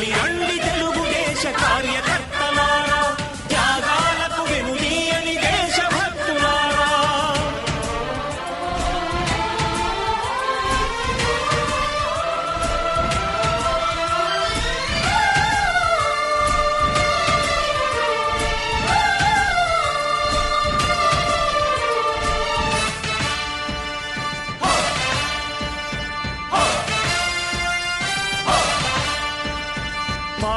కదలి రండి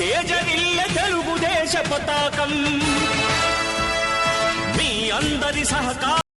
త్యాగంతో తెలుగుదేశ పతాకం. మీ అందరి సహకారం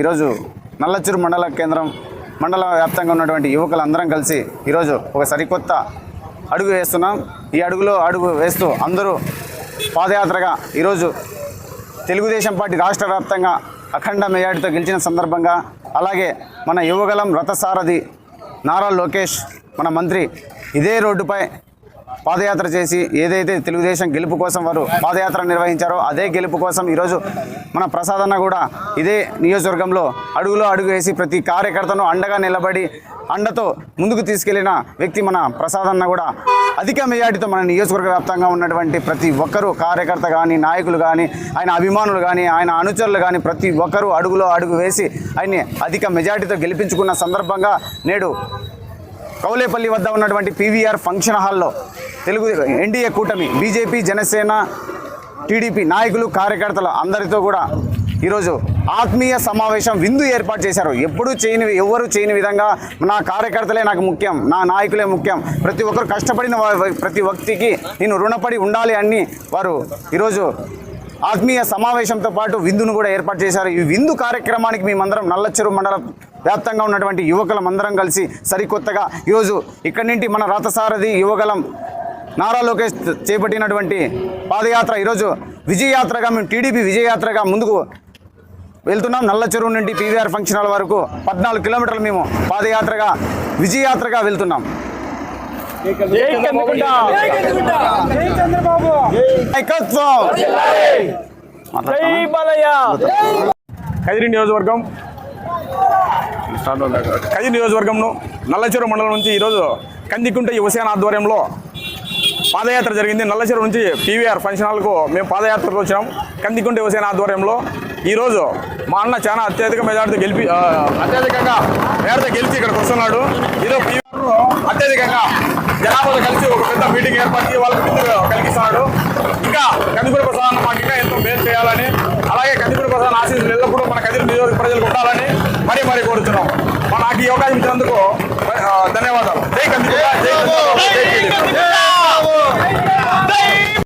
ఈరోజు నల్లచూరు మండల కేంద్రం మండల వ్యాప్తంగా ఉన్నటువంటి యువకులందరం కలిసి ఈరోజు ఒక సరికొత్త అడుగు వేస్తున్నాం. ఈ అడుగులో అడుగు వేస్తూ అందరూ పాదయాత్రగా ఈరోజు తెలుగుదేశం పార్టీ రాష్ట్ర వ్యాప్తంగా అఖండ మెజార్టీతో గెలిచిన సందర్భంగా అలాగే మన యువగలం రథసారథి నారా లోకేష్ మన మంత్రి ఇదే రోడ్డుపై పాదయాత్ర చేసి ఏదైతే తెలుగుదేశం గెలుపు కోసం వారు పాదయాత్ర నిర్వహించారో అదే గెలుపు కోసం ఈరోజు మన ప్రసాదన్న కూడా ఇదే నియోజకవర్గంలో అడుగులో అడుగు వేసి ప్రతి కార్యకర్తను అండగా నిలబడి అండతో ముందుకు తీసుకెళ్ళిన వ్యక్తి మన ప్రసాదన్న కూడా అధిక మెజార్టీతో మన నియోజకవర్గ వ్యాప్తంగా ఉన్నటువంటి ప్రతి ఒక్కరూ కార్యకర్త కానీ నాయకులు కానీ ఆయన అభిమానులు కానీ ఆయన అనుచరులు కానీ ప్రతి ఒక్కరూ అడుగులో అడుగు వేసి ఆయన్ని అధిక మెజార్టీతో గెలిపించుకున్న సందర్భంగా నేడు కౌలేపల్లి వద్ద ఉన్నటువంటి పీవీఆర్ ఫంక్షన్ హాల్లో తెలుగు ఎన్డీఏ కూటమి బీజేపీ జనసేన టీడీపీ నాయకులు కార్యకర్తలు అందరితో కూడా ఈరోజు ఆత్మీయ సమావేశం విందు ఏర్పాటు చేశారు. ఎప్పుడూ చేయని ఎవరు చేయని విధంగా నా కార్యకర్తలే నాకు ముఖ్యం నా నాయకులే ముఖ్యం. ప్రతి ఒక్కరు కష్టపడిన ప్రతి వ్యక్తికి నేను రుణపడి ఉండాలి అని వారు ఈరోజు ఆత్మీయ సమావేశంతో పాటు విందును కూడా ఏర్పాటు చేశారు. ఈ విందు కార్యక్రమానికి మేమందరం నల్లచెరువు మండల వ్యాప్తంగా ఉన్నటువంటి యువకులం అందరం కలిసి సరికొత్తగా ఈరోజు ఇక్కడి నుండి మన రథసారథి యువగలం నారా లోకేష్ చేపట్టినటువంటి పాదయాత్ర. ఈరోజు విజయయాత్రగా మేము టీడీపీ విజయయాత్రగా ముందుకు వెళ్తున్నాం. నల్ల చెరువు నుండి పీవీఆర్ ఫంక్షన్ హాల్ వరకు పద్నాలుగు కిలోమీటర్లు మేము పాదయాత్రగా విజయయాత్రగా వెళ్తున్నాం. కదిరి నియోజకవర్గం కయ్య నియోజకవర్గంను నల్లచెరు మండలం నుంచి ఈరోజు కందికుంట యువసేన ఆధ్వర్యంలో పాదయాత్ర జరిగింది. నల్లచెరు నుంచి పీవీఆర్ ఫంక్షన్ హాల్కు మేము పాదయాత్రలో వచ్చినాం. కందికుంట యువసేన ఆధ్వర్యంలో ఈరోజు మా అన్న చాలా అత్యధిక మెజార్టీ గెలిపి అత్యధికంగా మెజార్టీ గెలిచి ఇక్కడికి వస్తున్నాడు. ఈరోజు పీవీఆర్ అత్యధికంగా జనాభా కలిసి ఒక పెద్ద మీటింగ్ ఏర్పాటు వాళ్ళకి ముందు కలిగిస్తున్నాడు. ఇంకా కందిపూడి ప్రసాద్ మాకు ఇంకా ఎంతో మేలు చేయాలని అలాగే కందిపూడి ప్రసాద్ ఆశీస్సులు ఎల్లప్పుడూ మన కదిరి నియోజక ప్రజలకు ఉండాలని ధన్యవాదాలు. జై కంది జై